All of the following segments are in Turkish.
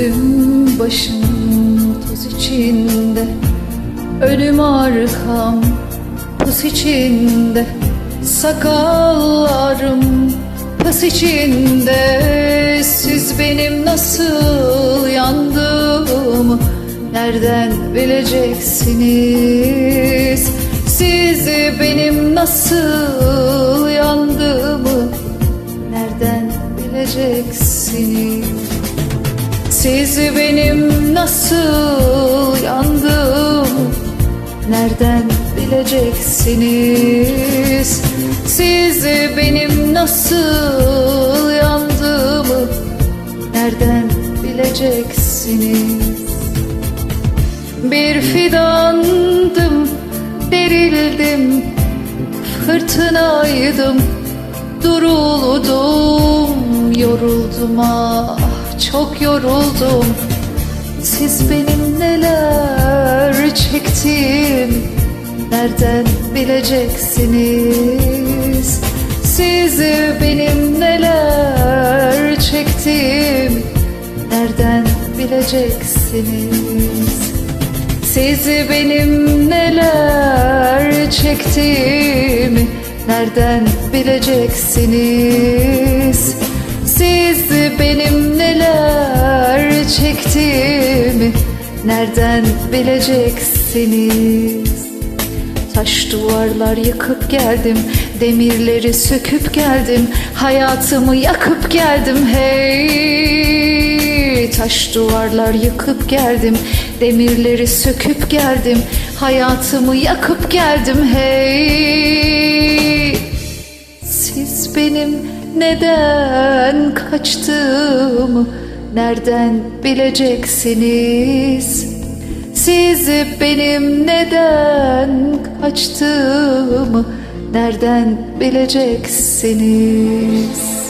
Üstüm başım toz içinde Önüm arkam pus içinde Sakallarım pus içinde. Siz benim nasıl yandığımı Nereden bileceksiniz? Siz benim nasıl yandığımı Nereden bileceksiniz siz benim nasıl yandığımı nereden bileceksiniz? Siz benim nasıl yandığımı nereden bileceksiniz? Bir fidandım, derildim, fırtınaydım, duruldum, yoruldum ah çok yoruldum. Siz benim neler çektim Nereden bileceksiniz? Siz benim neler çektim Nereden bileceksiniz? Siz benim neler çektim Nereden bileceksiniz siz benim neler çektiğimi nereden bileceksiniz? Taş duvarlar yıkıp geldim, demirleri söküp geldim, hayatımı yakıp geldim hey. Taş duvarlar yıkıp geldim, demirleri söküp geldim, hayatımı yakıp geldim hey. Siz benim neden kaçtığımı nereden bileceksiniz? Siz benim neden kaçtığımı nereden bileceksiniz?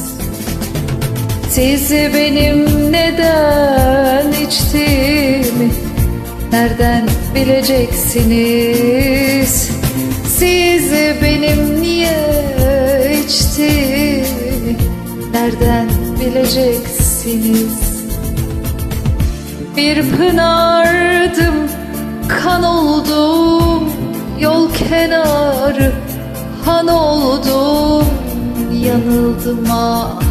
siz benim neden içtiğimi nereden bileceksiniz? Siz benim niye içtiğimi nereden bileceksiniz? Bir pınardım, kan oldum, yol kenarı han oldum, yanıldım ah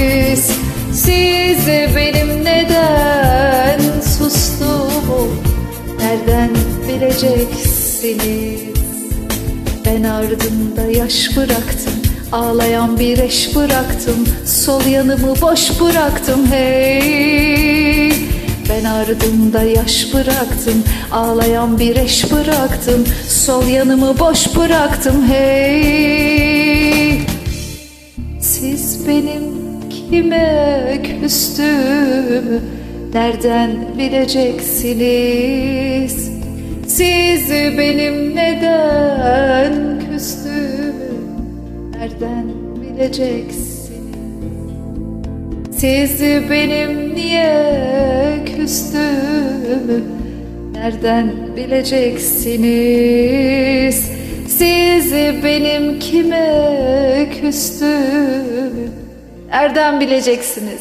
nereden bileceksiniz? Ben ardımda yaş bıraktım, ağlayan bir eş bıraktım, sol yanımı boş bıraktım hey. Ben ardımda yaş bıraktım, ağlayan bir eş bıraktım, sol yanımı boş bıraktım hey. Siz benim kime küstüğümü nereden bileceksiniz? Siz benim neden küstüğümü nereden bileceksiniz? Siz benim niye küstüğümü Nereden bileceksiniz Siz benim kime küstüğümü Nereden bileceksiniz